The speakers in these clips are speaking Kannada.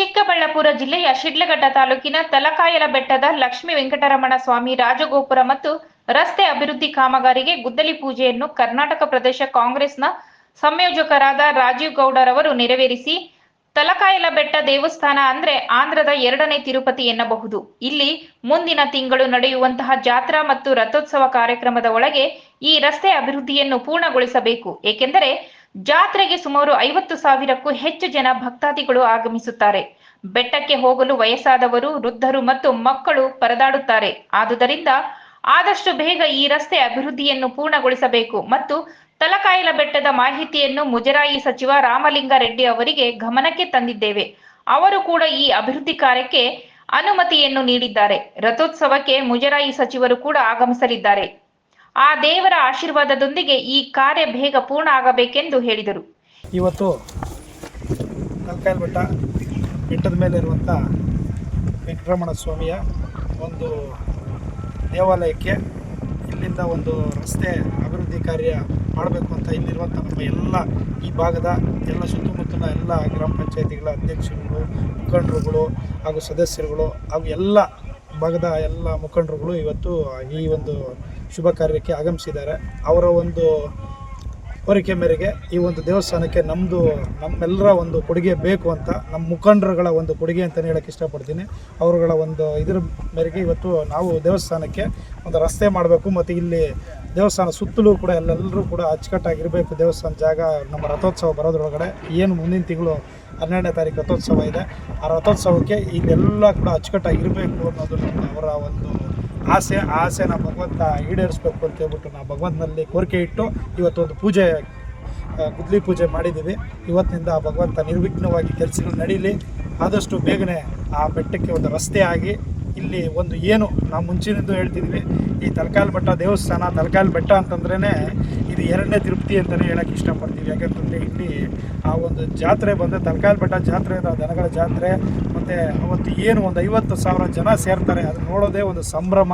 ಚಿಕ್ಕಬಳ್ಳಾಪುರ ಜಿಲ್ಲೆಯ ಶಿಡ್ಲಘಟ್ಟ ತಾಲೂಕಿನ ತಲಕಾಯಲ ಬೆಟ್ಟದ ಲಕ್ಷ್ಮೀ ವೆಂಕಟರಮಣ ಸ್ವಾಮಿ ರಾಜಗೋಪುರ ಮತ್ತು ರಸ್ತೆ ಅಭಿವೃದ್ಧಿ ಕಾಮಗಾರಿಗೆ ಗುದ್ದಲಿ ಪೂಜೆಯನ್ನು ಕರ್ನಾಟಕ ಪ್ರದೇಶ ಕಾಂಗ್ರೆಸ್ನ ಸಂಯೋಜಕರಾದ ರಾಜೀವ್ ಗೌಡರವರು ನೆರವೇರಿಸಿ, ತಲಕಾಯಲ ಬೆಟ್ಟ ದೇವಸ್ಥಾನ ಅಂದ್ರೆ ಆಂಧ್ರದ ಎರಡನೇ ತಿರುಪತಿ ಎನ್ನಬಹುದು. ಇಲ್ಲಿ ಮುಂದಿನ ತಿಂಗಳು ನಡೆಯುವಂತಹ ಜಾತ್ರಾ ಮತ್ತು ರಥೋತ್ಸವ ಕಾರ್ಯಕ್ರಮದ ಒಳಗೆ ಈ ರಸ್ತೆ ಅಭಿವೃದ್ಧಿಯನ್ನು ಪೂರ್ಣಗೊಳಿಸಬೇಕು. ಏಕೆಂದರೆ ಜಾತ್ರೆಗೆ ಸುಮಾರು ಐವತ್ತು ಸಾವಿರಕ್ಕೂ ಹೆಚ್ಚು ಜನ ಭಕ್ತಾದಿಗಳು ಆಗಮಿಸುತ್ತಾರೆ. ಬೆಟ್ಟಕ್ಕೆ ಹೋಗಲು ವಯಸ್ಸಾದವರು, ವೃದ್ಧರು ಮತ್ತು ಮಕ್ಕಳು ಪರದಾಡುತ್ತಾರೆ. ಆದುದರಿಂದ ಆದಷ್ಟು ಬೇಗ ಈ ರಸ್ತೆ ಅಭಿವೃದ್ಧಿಯನ್ನು ಪೂರ್ಣಗೊಳಿಸಬೇಕು ಮತ್ತು ತಲಕಾಯಲ ಬೆಟ್ಟದ ಮಾಹಿತಿಯನ್ನು ಮುಜರಾಯಿ ಸಚಿವ ರಾಮಲಿಂಗಾರೆಡ್ಡಿ ಅವರಿಗೆ ಗಮನಕ್ಕೆ ತಂದಿದ್ದೇವೆ. ಅವರು ಕೂಡ ಈ ಅಭಿವೃದ್ಧಿ ಕಾರ್ಯಕ್ಕೆ ಅನುಮತಿಯನ್ನು ನೀಡಿದ್ದಾರೆ. ರಥೋತ್ಸವಕ್ಕೆ ಮುಜರಾಯಿ ಸಚಿವರು ಕೂಡ ಆಗಮಿಸಲಿದ್ದಾರೆ. ಆ ದೇವರ ಆಶೀರ್ವಾದದೊಂದಿಗೆ ಈ ಕಾರ್ಯ ಬೇಗ ಪೂರ್ಣ ಆಗಬೇಕೆಂದು ಹೇಳಿದರು. ಇವತ್ತು ಕಲ್ಕಾಯಲ್ ಬೆಟ್ಟ ಬೆಟ್ಟದ ಮೇಲೆ ಇರುವಂಥ ವೆಂಕಟರಮಣ ಸ್ವಾಮಿಯ ಒಂದು ದೇವಾಲಯಕ್ಕೆ ಇಲ್ಲಿಂದ ಒಂದು ರಸ್ತೆ ಅಭಿವೃದ್ಧಿ ಕಾರ್ಯ ಮಾಡಬೇಕು ಅಂತ ಇಲ್ಲಿರುವಂಥ ನಮ್ಮ ಎಲ್ಲ ಈ ಭಾಗದ ಎಲ್ಲ ಸುತ್ತಮುತ್ತಲ ಎಲ್ಲ ಗ್ರಾಮ ಪಂಚಾಯತಿಗಳ ಅಧ್ಯಕ್ಷರುಗಳು ಮುಖಂಡರುಗಳು ಹಾಗೂ ಸದಸ್ಯರುಗಳು ಹಾಗೂ ಎಲ್ಲ ಭಾಗದ ಎಲ್ಲ ಮುಖಂಡರುಗಳು ಇವತ್ತು ಈ ಒಂದು ಶುಭ ಕಾರ್ಯಕ್ಕೆ ಆಗಮಿಸಿದ್ದಾರೆ. ಅವರ ಒಂದು ಕೋರಿಕೆ ಮೇರೆಗೆ ಈ ಒಂದು ದೇವಸ್ಥಾನಕ್ಕೆ ನಮ್ಮದು ನಮ್ಮೆಲ್ಲರ ಒಂದು ಕೊಡುಗೆ ಬೇಕು ಅಂತ ನಮ್ಮ ಮುಖಂಡರುಗಳ ಒಂದು ಕೊಡುಗೆ ಅಂತಲೇ ಹೇಳಕ್ಕೆ ಇಷ್ಟಪಡ್ತೀನಿ. ಅವರುಗಳ ಒಂದು ಇದ್ರ ಮೇರೆಗೆ ಇವತ್ತು ನಾವು ದೇವಸ್ಥಾನಕ್ಕೆ ಒಂದು ರಸ್ತೆ ಮಾಡಬೇಕು ಮತ್ತು ಇಲ್ಲಿ ದೇವಸ್ಥಾನ ಸುತ್ತಲೂ ಕೂಡ ಎಲ್ಲೆಲ್ಲರೂ ಕೂಡ ಅಚ್ಚುಕಟ್ಟಾಗಿರಬೇಕು ದೇವಸ್ಥಾನ ಜಾಗ ನಮ್ಮ ರಥೋತ್ಸವ ಬರೋದ್ರೊಳಗಡೆ. ಏನು ಮುಂದಿನ ತಿಂಗಳು ಹನ್ನೆರಡನೇ ತಾರೀಕು ರಥೋತ್ಸವ ಇದೆ. ಆ ರಥೋತ್ಸವಕ್ಕೆ ಇದೆಲ್ಲ ಕೂಡ ಅಚ್ಚುಕಟ್ಟಾಗಿರಬೇಕು ಅನ್ನೋದು ನಮ್ಮ ಅವರ ಒಂದು ಆಸೆ. ಆಸೆನ ಭಗವಂತ ಈಡೇರಿಸ್ಬೇಕು ಅಂತ ಹೇಳ್ಬಿಟ್ಟು ನಾವು ಭಗವಂತನಲ್ಲಿ ಕೋರಿಕೆ ಇಟ್ಟು ಇವತ್ತು ಒಂದು ಪೂಜೆ ಗುದ್ಲಿ ಪೂಜೆ ಮಾಡಿದ್ದೀವಿ. ಇವತ್ತಿನಿಂದ ಆ ಭಗವಂತ ನಿರ್ವಿಘ್ನವಾಗಿ ಕೆಲಸಗಳು ನಡೀಲಿ. ಆದಷ್ಟು ಬೇಗನೆ ಆ ಬೆಟ್ಟಕ್ಕೆ ಒಂದು ರಸ್ತೆ ಆಗಿ ಇಲ್ಲಿ ಒಂದು ಏನು ನಾವು ಮುಂಚಿನಿಂದ ಹೇಳ್ತಿದ್ವಿ ಈ ತಲಕಾಲ್ ಬೆಟ್ಟ ದೇವಸ್ಥಾನ, ತಲಕಾಲ್ ಬೆಟ್ಟ ಅಂತಂದ್ರೇ ಇದು ಎರಡನೇ ತೃಪ್ತಿ ಅಂತಲೇ ಹೇಳೋಕ್ಕೆ ಇಷ್ಟಪಡ್ತೀವಿ. ಯಾಕಂತಂದರೆ ಇಲ್ಲಿ ಆ ಒಂದು ಜಾತ್ರೆ ಬಂದರೆ, ತಲಕಾಲ್ ಬೆಟ್ಟ ಜಾತ್ರೆ ಅಂದರೆ ದನಗಳ ಜಾತ್ರೆ ಮತ್ತು ಅವತ್ತು ಏನು ಒಂದು ಐವತ್ತು ಸಾವಿರ ಜನ ಸೇರ್ತಾರೆ, ಅದು ನೋಡೋದೇ ಒಂದು ಸಂಭ್ರಮ,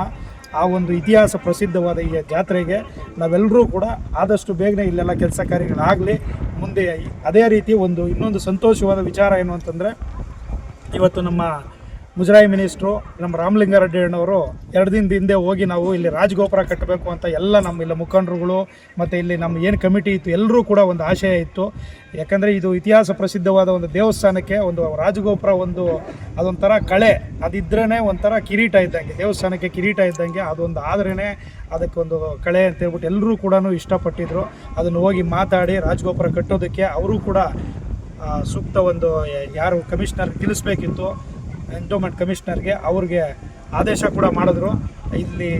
ಆ ಒಂದು ಇತಿಹಾಸ ಪ್ರಸಿದ್ಧವಾದ ಈ ಜಾತ್ರೆಗೆ ನಾವೆಲ್ಲರೂ ಕೂಡ ಆದಷ್ಟು ಬೇಗನೆ ಇಲ್ಲೆಲ್ಲ ಕೆಲಸ ಕಾರ್ಯಗಳಾಗಲಿ, ಮುಂದೆ ಅದೇ ರೀತಿ ಒಂದು ಇನ್ನೊಂದು ಸಂತೋಷವಾದ ವಿಚಾರ ಏನು ಅಂತಂದರೆ, ಇವತ್ತು ನಮ್ಮ ಮುಜರಾಯಿ ಮಿನಿಸ್ಟ್ರು, ನಮ್ಮ ರಾಮಲಿಂಗಾರೆಡ್ಡಿ ಅಣ್ಣವರು ಎರಡು ದಿನದ ಹಿಂದೆ ಹೋಗಿ ನಾವು ಇಲ್ಲಿ ರಾಜಗೋಪುರ ಕಟ್ಟಬೇಕು ಅಂತ ಎಲ್ಲ ನಮ್ಮ ಇಲ್ಲಿ ಮುಖಂಡರುಗಳು ಮತ್ತು ಇಲ್ಲಿ ನಮ್ಮ ಏನು ಕಮಿಟಿ ಇತ್ತು, ಎಲ್ಲರೂ ಕೂಡ ಒಂದು ಆಶಯ ಇತ್ತು. ಯಾಕಂದರೆ ಇದು ಇತಿಹಾಸ ಪ್ರಸಿದ್ಧವಾದ ಒಂದು ದೇವಸ್ಥಾನಕ್ಕೆ ಒಂದು ರಾಜಗೋಪುರ ಒಂದು ಅದೊಂಥರ ಕಳೆ ಅದಿದ್ರೇ ಒಂಥರ ಕಿರೀಟ ಇದ್ದಂಗೆ, ದೇವಸ್ಥಾನಕ್ಕೆ ಕಿರೀಟ ಇದ್ದಂಗೆ, ಅದೊಂದು ಆದ್ರೇ ಅದಕ್ಕೊಂದು ಕಳೆ ಅಂತ ಹೇಳ್ಬಿಟ್ಟು ಎಲ್ಲರೂ ಕೂಡ ಇಷ್ಟಪಟ್ಟಿದ್ರು. ಅದನ್ನು ಹೋಗಿ ಮಾತಾಡಿ ರಾಜಗೋಪುರ ಕಟ್ಟೋದಕ್ಕೆ ಅವರು ಕೂಡ ಸೂಕ್ತ ಒಂದು, ಯಾರು ಕಮಿಷನರ್ ತಿಳಿಸ್ಬೇಕಿತ್ತು. ಎಂಡೋಮೆಂಟ್ ಕಮಿಷನರ್ಗೆ ಅವ್ರಿಗೆ ಆದೇಶ ಕೂಡ ಮಾಡಿದ್ರು. ಇಲ್ಲಿ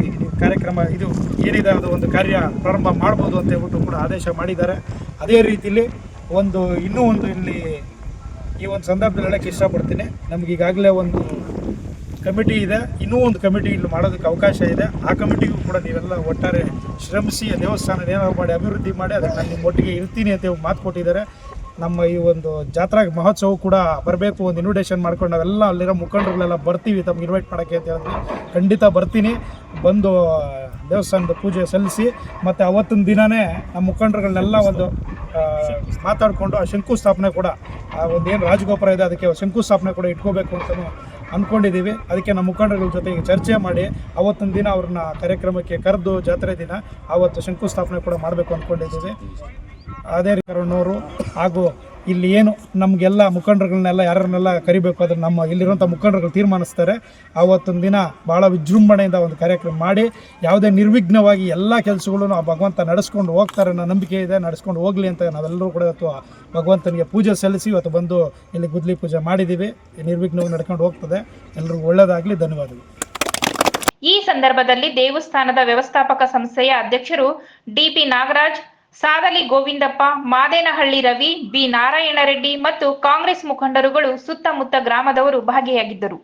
ಕಾರ್ಯಕ್ರಮ ಇದು ಏನಿದೆ ಅದು ಒಂದು ಕಾರ್ಯ ಪ್ರಾರಂಭ ಮಾಡ್ಬೋದು ಅಂತ ಹೇಳ್ಬಿಟ್ಟು ಕೂಡ ಆದೇಶ ಮಾಡಿದ್ದಾರೆ. ಅದೇ ರೀತಿಲಿ ಒಂದು ಇನ್ನೂ ಒಂದು ಇಲ್ಲಿ ಈ ಒಂದು ಸಂದರ್ಭದಲ್ಲಿ ಹೇಳೋಕ್ಕೆ ಇಷ್ಟಪಡ್ತೀನಿ. ನಮ್ಗೆ ಈಗಾಗಲೇ ಒಂದು ಕಮಿಟಿ ಇದೆ. ಇನ್ನೂ ಒಂದು ಕಮಿಟಿ ಇಲ್ಲಿ ಮಾಡೋದಕ್ಕೆ ಅವಕಾಶ ಇದೆ. ಆ ಕಮಿಟಿಗೂ ಕೂಡ ನೀವೆಲ್ಲ ಒಟ್ಟಾರೆ ಶ್ರಮಿಸಿ ದೇವಸ್ಥಾನ ಏನಾದ್ರು ಮಾಡಿ ಅಭಿವೃದ್ಧಿ ಮಾಡಿ ಅದಕ್ಕೆ ನಾನು ನಿಮ್ಮ ಒಟ್ಟಿಗೆ ಇರ್ತೀನಿ ಅಂತ ಮಾತು ಕೊಟ್ಟಿದ್ದಾರೆ. ನಮ್ಮ ಈ ಒಂದು ಜಾತ್ರಾ ಮಹೋತ್ಸವ ಕೂಡ ಬರಬೇಕು ಒಂದು ಇನ್ವಿಟೇಷನ್ ಮಾಡ್ಕೊಂಡು ನಾವೆಲ್ಲ ಅಲ್ಲಿರೋ ಮುಖಂಡರುಗಳೆಲ್ಲ ಬರ್ತೀವಿ, ತಮ್ಗೆ ಇನ್ವೈಟ್ ಮಾಡೋಕ್ಕೆ ಅಂತ ಹೇಳಿದ್ರೆ ಖಂಡಿತ ಬರ್ತೀನಿ. ಬಂದು ದೇವಸ್ಥಾನದ ಪೂಜೆ ಸಲ್ಲಿಸಿ, ಮತ್ತು ಅವತ್ತಿನ ದಿನವೇ ನಮ್ಮ ಮುಖಂಡರುಗಳನ್ನೆಲ್ಲ ಒಂದು ಮಾತಾಡಿಕೊಂಡು ಆ ಶಂಕುಸ್ಥಾಪನೆ ಕೂಡ, ಆ ಒಂದು ಏನು ರಾಜಗೋಪುರ ಇದೆ, ಅದಕ್ಕೆ ಶಂಕುಸ್ಥಾಪನೆ ಕೂಡ ಇಟ್ಕೋಬೇಕು ಅಂತ ಅಂದ್ಕೊಂಡಿದ್ದೀವಿ ಅದಕ್ಕೆ ನಮ್ಮ ಮುಖಂಡರುಗಳ ಜೊತೆಗೆ ಚರ್ಚೆ ಮಾಡಿ ಅವತ್ತಿನ ದಿನ ಅವ್ರನ್ನ ಕಾರ್ಯಕ್ರಮಕ್ಕೆ ಕರೆದು ಜಾತ್ರೆ ದಿನ ಆವತ್ತು ಶಂಕುಸ್ಥಾಪನೆ ಕೂಡ ಮಾಡಬೇಕು ಅಂದ್ಕೊಂಡಿದ್ದೀವಿ ಅದೇ ರೀತಿಯವರು ಹಾಗೂ ಇಲ್ಲಿ ಏನು ನಮಗೆಲ್ಲ ಮುಖಂಡರುಗಳನ್ನೆಲ್ಲ ಯಾರನ್ನೆಲ್ಲ ಕರಿಬೇಕು ಅದನ್ನು ನಮ್ಮ ಇಲ್ಲಿರುವಂಥ ಮುಖಂಡರುಗಳು ತೀರ್ಮಾನಿಸ್ತಾರೆ. ಆವತ್ತೊಂದು ದಿನ ಭಾಳ ವಿಜೃಂಭಣೆಯಿಂದ ಒಂದು ಕಾರ್ಯಕ್ರಮ ಮಾಡಿ ಯಾವುದೇ ನಿರ್ವಿಘ್ನವಾಗಿ ಎಲ್ಲ ಕೆಲಸಗಳನ್ನು ಆ ಭಗವಂತ ನಡೆಸ್ಕೊಂಡು ಹೋಗ್ತಾರೆ ಅನ್ನೋ ನಂಬಿಕೆ ಇದೆ. ನಡೆಸ್ಕೊಂಡು ಹೋಗಲಿ ಅಂತ ನಾವೆಲ್ಲರೂ ಕೂಡ ಇವತ್ತು ಭಗವಂತನಿಗೆ ಪೂಜೆ ಸಲ್ಲಿಸಿ ಇವತ್ತು ಬಂದು ಇಲ್ಲಿ ಗುದ್ಲಿ ಪೂಜೆ ಮಾಡಿದ್ದೀವಿ. ನಿರ್ವಿಘ್ನವಾಗಿ ನಡ್ಕೊಂಡು ಹೋಗ್ತದೆ. ಎಲ್ಲರಿಗೂ ಒಳ್ಳೆಯದಾಗಲಿ ಧನ್ಯವಾದಗಳು. ಈ ಸಂದರ್ಭದಲ್ಲಿ ದೇವಸ್ಥಾನದ ವ್ಯವಸ್ಥಾಪಕ ಸಂಸ್ಥೆಯ ಅಧ್ಯಕ್ಷರು ಡಿಪಿ ನಾಗರಾಜ್ ಸಾದಲಿ ಗೋವಿಂದಪ್ಪ ಮಾದೇನಹಳ್ಳಿ ರವಿ ಬಿ ನಾರಾಯಣರೆಡ್ಡಿ ಮತ್ತು ಕಾಂಗ್ರೆಸ್ ಮುಖಂಡರುಗಳು ಸುತ್ತಮುತ್ತ ಗ್ರಾಮದವರು ಭಾಗಿಯಾಗಿದ್ದರು.